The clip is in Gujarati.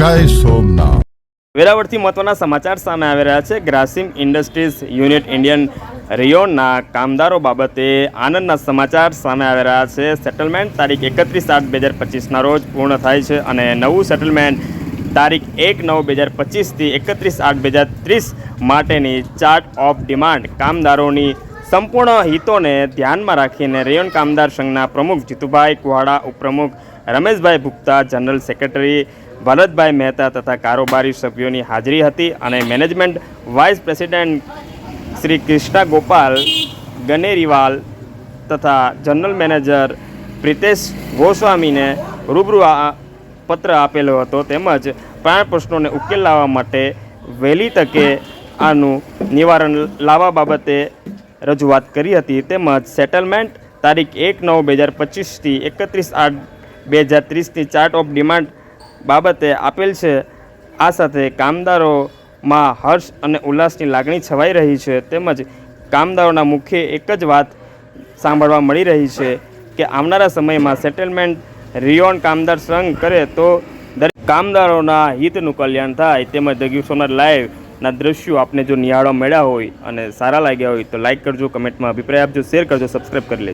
જય સોમનાથ. વેરાવળથી મહત્વના સમાચાર સામે આવી રહ્યા છે. ગ્રાસિમ ઇન્ડસ્ટ્રીઝ યુનિટ ઇન્ડિયન રિયોનના કામદારો બાબતે આનંદના સમાચાર સામે આવી રહ્યા છે. સેટલમેન્ટ તારીખ એકત્રીસ આઠ બે હજાર પચીસના રોજ પૂર્ણ થાય છે અને નવું સેટલમેન્ટ તારીખ એક નવ બે હજાર પચીસથી એકત્રીસ આઠ બે હજાર ત્રીસ માટેની ચાર્ટ ઓફ ડિમાન્ડ કામદારોની સંપૂર્ણ હિતોને ધ્યાનમાં રાખીને રેયોન કામદાર સંઘના પ્રમુખ જીતુભાઈ કુહાડા, ઉપપ્રમુખ રમેશભાઈ ભુક્તા જનરલ સેક્રેટરી ભરતભાઈ મહેતા તથા કારોબારી સભ્યોની હાજરી હતી અને management vice president Shri Krishna Gopal, Ganeriwal તથા જનરલ મેનેજર પ્રિતેશ ગોસ્વામીને રૂબરૂ આ પત્ર આપેલો હતો તેમજ પ્રાણ પ્રશ્નોને ઉકેલ લાવવા માટે વહેલી તકે આનું નિવારણ લાવવા બાબતે રજૂઆત કરી હતી. તેમજ સેટલમેન્ટ તારીખ એક નવ બે હજાર પચીસથી એકત્રીસ આઠ બે હજાર ત્રીસની ચાર્ટ ઓફ ડિમાન્ડ બાબતે આપેલ છે. આ સાથે કામદારોમાં હર્ષ અને ઉલ્લાસની લાગણી છવાઈ રહી છે. તેમજ કામદારોના મુખ્ય એક જ વાત સાંભળવા મળી રહી છે કે આવનારા સમયમાં સેટલમેન્ટ રિયોન કામદાર સંઘ કરે તો દરેક કામદારોના હિતનું કલ્યાણ થાય. તેમજ દગ્યુ સોનાર લાઈવના દ્રશ્યો આપને જો નિહાળવા મળ્યા હોય અને સારા લાગ્યા હોય તો લાઈક કરજો, કમેન્ટમાં અભિપ્રાય આપજો, શેર કરજો સબસ્ક્રાઈબ કરી લેજો.